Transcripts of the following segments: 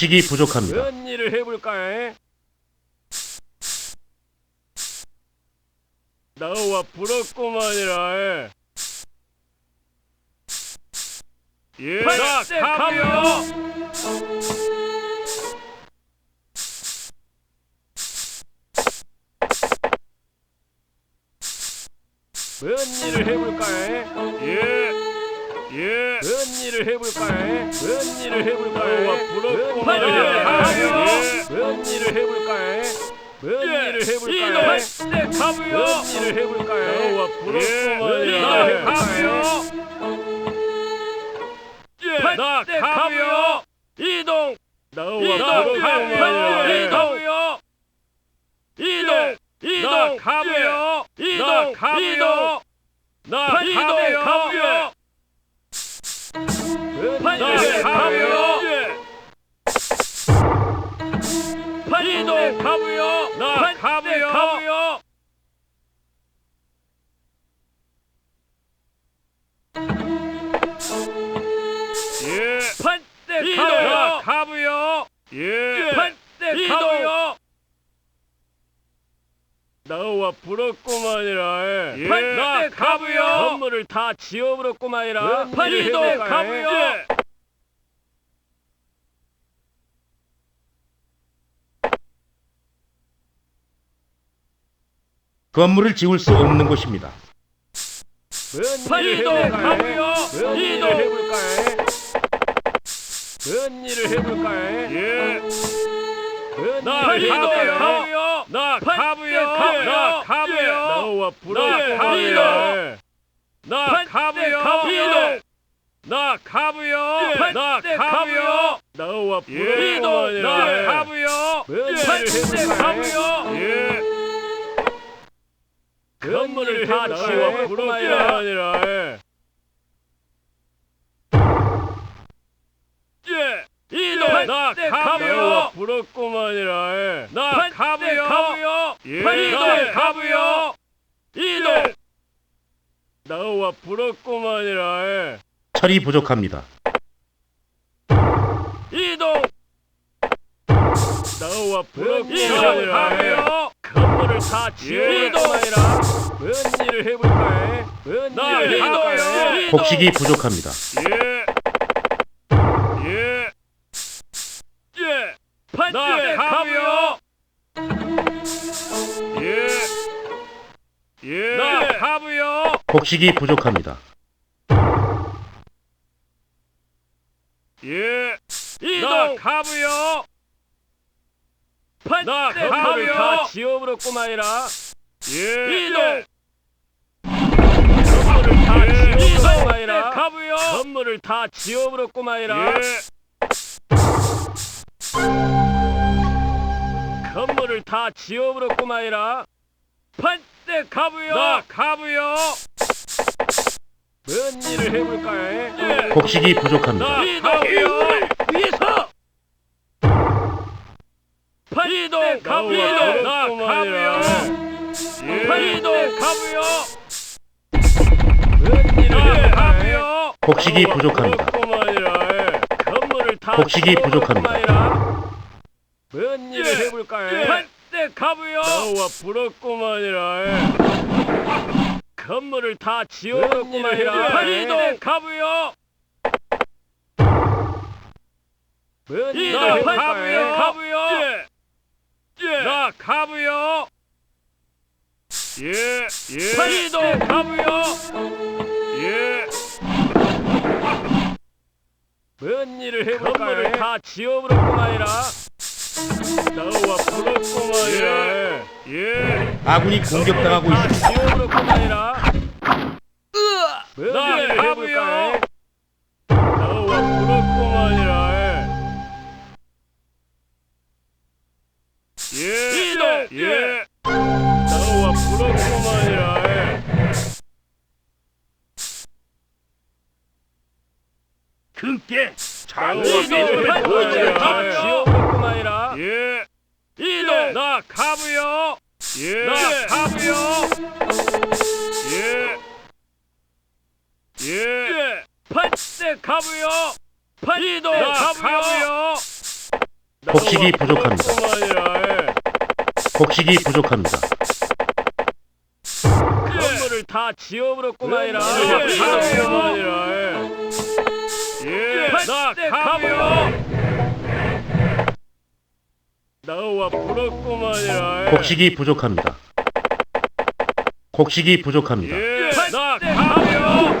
곡식이 부족합니다. 뭔 일을 해볼까? 나와 부럽구만이라. 예, 나 가고요. 뭔 일을 해볼까? 예, 예. 뭔 일을 해볼까? 뭔 일을 해볼까? 부럽구만. 예. 뭔 일을 해볼까? 뭔 일을 해볼까? 이놈 가부요. 뭔 일을 해볼까? 나와 부럽구만. 예. 가부요. 예. 나 가부요. 이동. 나와 부럽구만. 이동요. 이동. 이동 가부요. 이동 가부요. 나 이동 가부요. 나 가부요. 이동 가부요. 나 가부요. 부럽구만이라. 예. 나 가부요. 건물을 다 지어버렸구만이라. 판이도 가부요. 건물을 지을 수 없는 곳입니다. 이동 가고요. 이동 해볼까요? 뭔 일을 해볼까요? 예. 나 가고요. 나 가고요. 나 가고요. 나와 불어 가고요. 나 가고요. 나 가고요. 나 가고요. 나와 불어 이동 나. 뭔 일을 해볼까요? 예. 건물을 다 지워버렸구만이라 아니라 나 가부요. 부럽구만이라. 나 가부요. 예. 가부요. 이놈 나와 부럽구만이라. 철이 부족합니다. 이동. 나와 부럽구만이라. 건물을 다뭔 일을 해볼까 뭔 일을 곡식이 부족합니다. 예. 예. 곡식이 부족합니다. 예. 이동 가고요. 판대 가고요. 다 지워버렸구만이라. 예. 이동. 건물을 다 지워버렸구만이라. 가고요. 건물을 다 지워버렸구만이라. 건물을 다 지워버렸구만이라. 판대 가부요. 나 가부요. 뭔 일을 해볼까요? 곡식이 부족합니다. 나 가부요. 위에서. 판이동 가부요. 나 가부요. 판이동 가부요. 뭔 일을 해볼까요? 곡식이 부족합니다. 건물을 다 곡식이 부족합니다. 뭔 일을 해볼까요? 한때 가부요. 나와 부럽구만이라. 건물을 다 지어버렸구만이라. 한이동 가부요. 뭔 일을 가부요. 가부요. 예. 나 가부요. 예. 예. 한이동 가부요. 예. 뭔 일을 해볼까요? 건물을 다 지어버렸구만이라. 나와 부럽구만이라. 예. 아군이 공격당하고 다 있습니다. 지어버렸구만이라. 예. 이동. 예. 나와 부럽구만이라. 금께 장수를 다 지어버렸구만이라. 예. 이동. 나 가부요. 예. 나 가부요. 예. 예. 판세 팔대 가부요. 팔도 가부요. 곡식이 부족합니다. 부족합니다. 곡식이 부족합니다. 건물을 다 지어버렸구만이라. 예, 가부요. 예, 나 가부요. 나와 부럽구만이라. 곡식이 부족합니다. 곡식이 부족합니다. 예, 나 가요.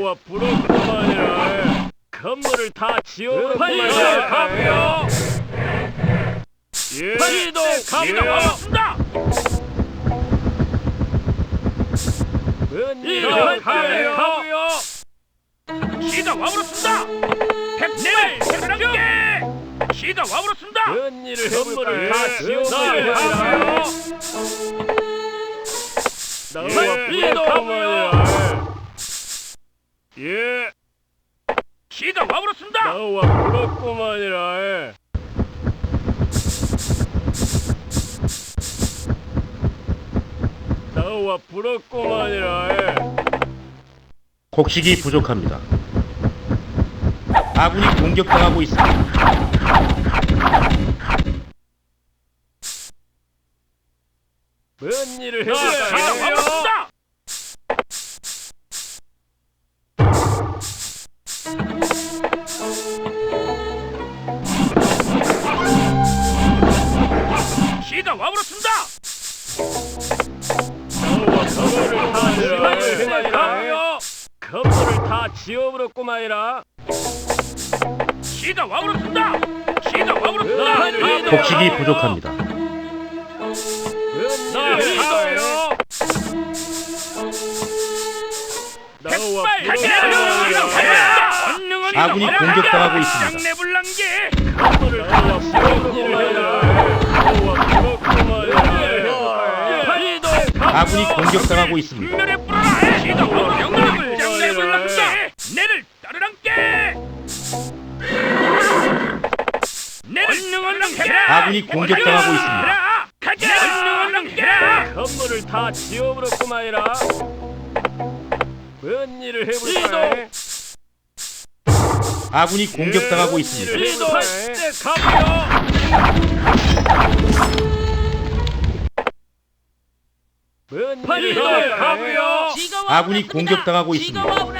나와 부럽구만이라. 건물을 다 지어버렸구만이라. 가요. 시도 가기도 하옵다. 이런 하며 시가 와버렸습니다. 백내 백랑게 시가 와버렸습니다. 웬일을 선물을 다 지어버려 시도 하며 예. 네. 네. 네. 예. 시가 와버렸습니다. 나와 그렇구만이라. 예. 나와 부럽구만이라. 곡식이 부족합니다. 아군이 공격당하고 있습니다. 뭔 일을 해 시험으로 꼬마이라. 시가 와으로 뜬다. 시가 와으로 뜬다. 복식이 부족합니다. 나요. 아군이 공격당하고 있습니다. 아군이 공격당하고 있습니다. 내를 따르란게 내를 아군이 공격당하고 있습니다. 가자 건물을 다 지어버렸구만이라. 뭔 일을 해볼까요? 아군이 공격당하고 있습니다. 이도 할때 가요. 뭔 일을 가요? 아군이 공격당하고 있습니다.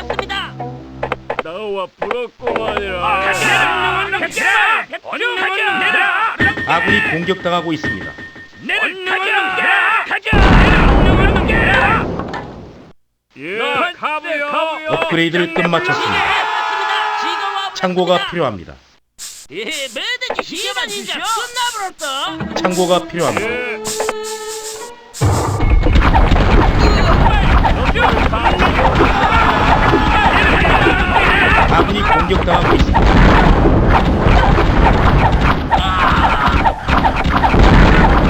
와 부럽구만이라. 아군이 공격당하고 있습니다. 예, 가브요. 업그레이드를 끝마쳤습니다. 창고가 필요합니다. 창고가 필요합니다. 예. 아군이 공격당하고 있습니다.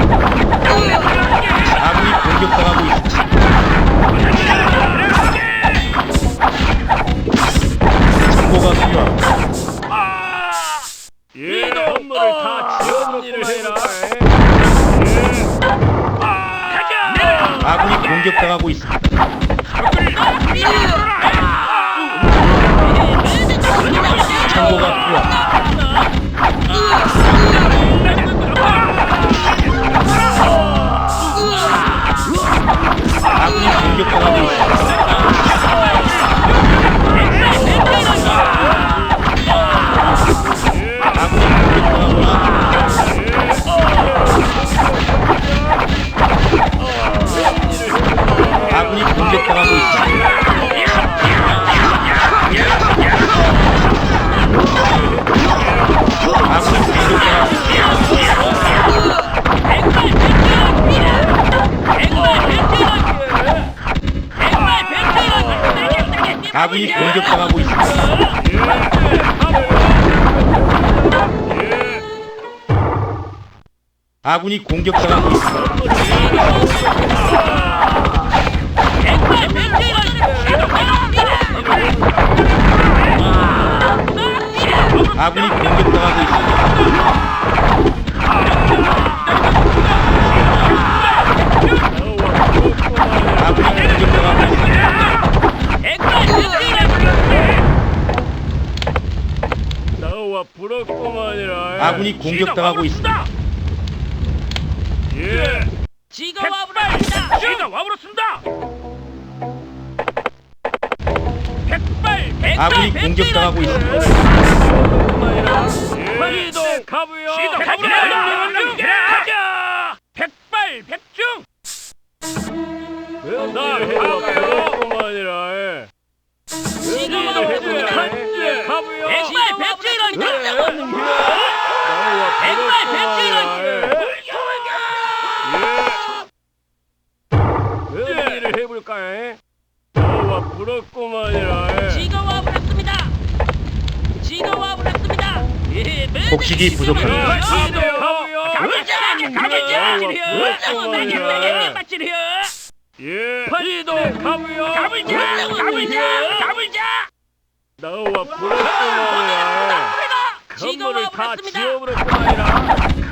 아 아군이 공격당하고 있습니다. 아군이 공격당하고 있습니다. 아군이 공격당하고 있습니다. 아군이 공격당하고 있습니다. 예. 이동 가부요. 시도 가보라. 가자. 백발 백중. 나 해볼까요? 그만이라. 예. 지가 웬일을 와버렸습니다. 해볼까요? 예. 가부요. 백발 백중이라니까. 백발. 백중이라니까. 예. 해볼까요? 나와 부럽구만이라. 예. 와버렸습니다. 예, 매듭이 곡식이 시켜버려요. 부족합니다. 예. 시도 가부요. 가보자. 가보자. 가보자. 나와. 지가 건물을 다 와버렸습니다. 지어버렸구만이라.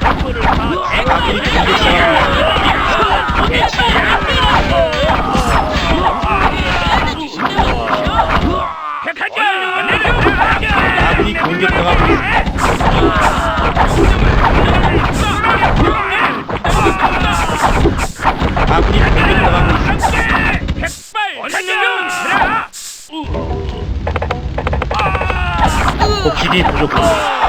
건물을 다 아군이 지어버렸구만이라. 있습니다. 아군이 공격당하고 있습니다. 가자. 곡식이 부족합니다.